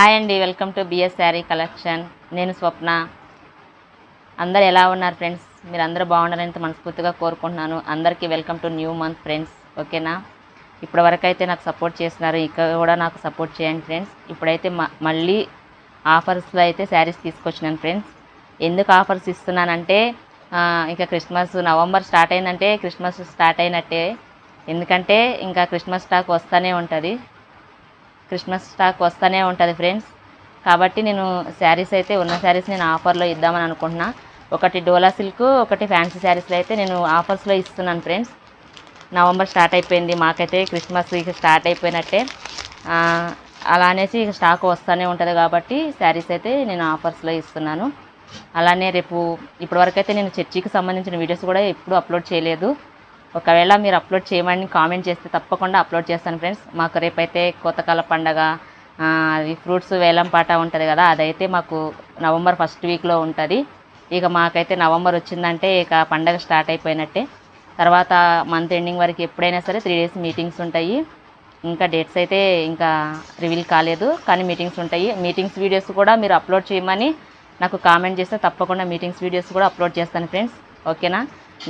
Hi అండి welcome to BS sari collection. నేను స్వప్న. అందరు ఎలా ఉన్నారు ఫ్రెండ్స్? మీరు అందరూ బాగుండాలని మనస్ఫూర్తిగా కోరుకుంటున్నాను. అందరికీ welcome to new month friends ఓకేనా? ఇప్పటి అయితే నాకు సపోర్ట్ చేస్తున్నారు. ఇక్కడ కూడా నాకు సపోర్ట్ చేయండి ఫ్రెండ్స్. ఇప్పుడైతే మ- మళ్ళీ ఆఫర్స్లో అయితే శారీస్ తీసుకొచ్చినాను ఫ్రెండ్స్. ఎందుకు ఆఫర్స్ ఇస్తున్నానంటే ఇంకా క్రిస్మస్ నవంబర్ స్టార్ట్ అయిందంటే క్రిస్మస్ స్టార్ట్ అయినట్టే. ఎందుకంటే ఇంకా క్రిస్మస్ స్టాక్ వస్తూనే ఉంటుంది. క్రిస్మస్ స్టాక్ వస్తూనే ఉంటుంది ఫ్రెండ్స్. కాబట్టి నేను శారీస్ అయితే ఉన్న శారీస్ నేను ఆఫర్లో ఇద్దామని అనుకుంటున్నా. ఒకటి డోలా సిల్క్ ఒకటి ఫ్యాన్సీ శారీస్లో అయితే నేను ఆఫర్స్లో ఇస్తున్నాను ఫ్రెండ్స్. నవంబర్ స్టార్ట్ అయిపోయింది. మాకైతే క్రిస్మస్ ఇక స్టార్ట్ అయిపోయినట్టే. అలా అనేసి ఇక స్టాక్ వస్తూనే ఉంటుంది కాబట్టి శారీస్ అయితే నేను ఆఫర్స్లో ఇస్తున్నాను. అలానే రేపు ఇప్పటివరకు అయితే నేను చర్చికి సంబంధించిన వీడియోస్ కూడా ఎప్పుడు అప్లోడ్ చేయలేదు. ఒకవేళ మీరు అప్లోడ్ చేయమని కామెంట్ చేస్తే తప్పకుండా అప్లోడ్ చేస్తాను ఫ్రెండ్స్. మాకు రేపైతే కోతకాల పండగ అది ఫ్రూట్స్ వేలం పాట ఉంటుంది కదా అదైతే మాకు నవంబర్ ఫస్ట్ వీక్లో ఉంటుంది. ఇక మాకైతే నవంబర్ వచ్చిందంటే ఇక పండగ స్టార్ట్ అయిపోయినట్టే. తర్వాత మంత్ ఎండింగ్ వరకు ఎప్పుడైనా సరే త్రీ డేస్ మీటింగ్స్ ఉంటాయి. ఇంకా డేట్స్ అయితే ఇంకా రివీల్ కాలేదు కానీ మీటింగ్స్ ఉంటాయి. మీటింగ్స్ వీడియోస్ కూడా మీరు అప్లోడ్ చేయమని నాకు కామెంట్ చేస్తే తప్పకుండా మీటింగ్స్ వీడియోస్ కూడా అప్లోడ్ చేస్తాను ఫ్రెండ్స్. ఓకేనా?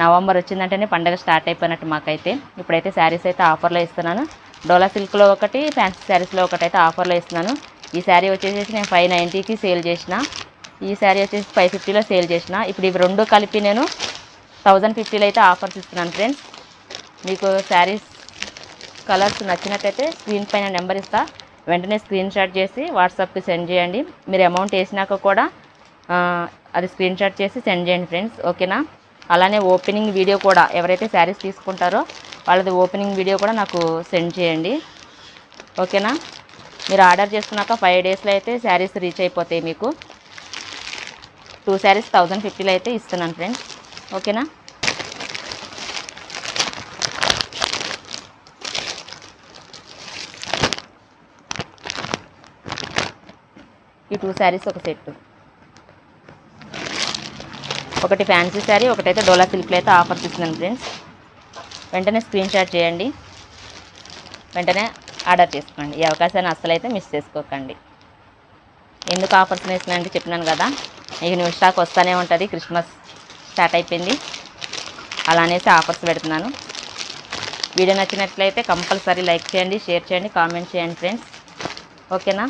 నవంబర్ వచ్చిందంటేనే పండగ స్టార్ట్ అయిపోయినట్టు మాకైతే. ఇప్పుడైతే శారీస్ అయితే ఆఫర్లో ఇస్తున్నాను. డోలా సిల్క్లో ఒకటి ఫ్యాన్సీ శారీస్లో ఒకటి అయితే ఆఫర్లో ఇస్తున్నాను. ఈ శారీ వచ్చేసి నేను ఫైవ్ నైంటీకి సేల్ చేసిన. ఈ శారీ వచ్చేసి ఫైవ్ ఫిఫ్టీలో సేల్ చేసిన. ఇప్పుడు ఇవి రెండు కలిపి నేను థౌజండ్ ఫిఫ్టీలో అయితే ఆఫర్స్ ఇస్తున్నాను ఫ్రెండ్స్. మీకు శారీస్ కలర్స్ నచ్చినట్టయితే స్క్రీన్ పైన నెంబర్ ఇస్తా. వెంటనే స్క్రీన్ షాట్ చేసి వాట్సాప్కి సెండ్ చేయండి. మీరు అమౌంట్ వేసినాక కూడా అది స్క్రీన్ షాట్ చేసి సెండ్ చేయండి ఫ్రెండ్స్. ఓకేనా? అలానే ఓపెనింగ్ వీడియో కూడా ఎవరైతే శారీస్ తీసుకుంటారో వాళ్ళది ఓపెనింగ్ వీడియో కూడా నాకు సెండ్ చేయండి. ఓకేనా? మీరు ఆర్డర్ చేసుకున్నాక ఫైవ్ డేస్లో అయితే శారీస్ రీచ్ అయిపోతాయి మీకు. టూ శారీస్ థౌజండ్ ఫిఫ్టీలో అయితే ఇస్తున్నాను ఫ్రెండ్స్ ఓకేనా? ఈ టూ శారీస్ ఒక సెట్ ఒకటి ఫ్యాన్సీ శారీ ఒకటైతే డోలా సిల్క్లో అయితే ఆఫర్స్ ఇస్తున్నాను ఫ్రెండ్స్. వెంటనే స్క్రీన్ షాట్ చేయండి. వెంటనే ఆర్డర్ చేసుకోండి. ఈ అవకాశాన్ని అస్సలైతే మిస్ చేసుకోకండి. ఎందుకు ఆఫర్స్ ఇస్తున్నానంటే చెప్పినాను కదా. ఇక న్యూ స్టాక్ వస్తూనే ఉంటుంది. క్రిస్మస్ స్టార్ట్ అయిపోయింది. అలా అనేసి ఆఫర్స్ పెడుతున్నాను. వీడియో నచ్చినట్లయితే కంపల్సరీ లైక్ చేయండి షేర్ చేయండి కామెంట్ చేయండి ఫ్రెండ్స్. ఓకేనా?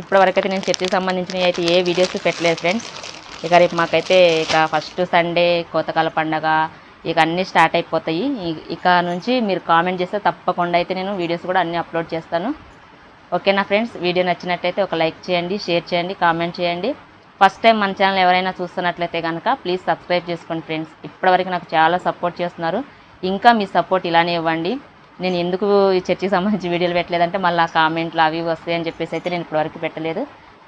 ఇప్పటివరకైతే నేను చర్చికి సంబంధించినవి అయితే ఏ వీడియోస్ పెట్టలేదు ఫ్రెండ్స్. ఇక రేపు మాకైతే ఇక ఫస్ట్ సండే కోతకాల పండగ ఇక అన్నీ స్టార్ట్ అయిపోతాయి. ఇక నుంచి మీరు కామెంట్ చేస్తే తప్పకుండా అయితే నేను వీడియోస్ కూడా అన్నీ అప్లోడ్ చేస్తాను. ఓకేనా ఫ్రెండ్స్ వీడియో నచ్చినట్టయితే ఒక లైక్ చేయండి షేర్ చేయండి కామెంట్ చేయండి. ఫస్ట్ టైం మన ఛానల్ ఎవరైనా చూస్తున్నట్లయితే కనుక ప్లీజ్ సబ్స్క్రైబ్ చేసుకోండి ఫ్రెండ్స్ ఇప్పటివరకు నాకు చాలా సపోర్ట్ చేస్తున్నారు. ఇంకా మీ సపోర్ట్ ఇలానే ఇవ్వండి. నేను ఎందుకు ఈ చర్చికి సంబంధించి వీడియోలు పెట్టలేదంటే మళ్ళీ ఆ కామెంట్లు అవి వస్తాయని చెప్పేసి అయితే నేను ఇప్పటివరకు పెట్టలేదు.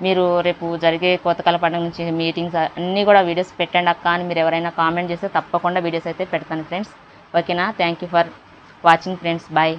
మీరు రేపు జరిగే కోతకాల పండుగ నుంచి మీటింగ్స్ అన్నీ కూడా వీడియోస్ పెట్టండి అక్క అని మీరు ఎవరైనా కామెంట్ చేస్తే తప్పకుండా వీడియోస్ అయితే పెడతాను ఫ్రెండ్స్. ఓకేనా? Thank you for watching friends. Bye.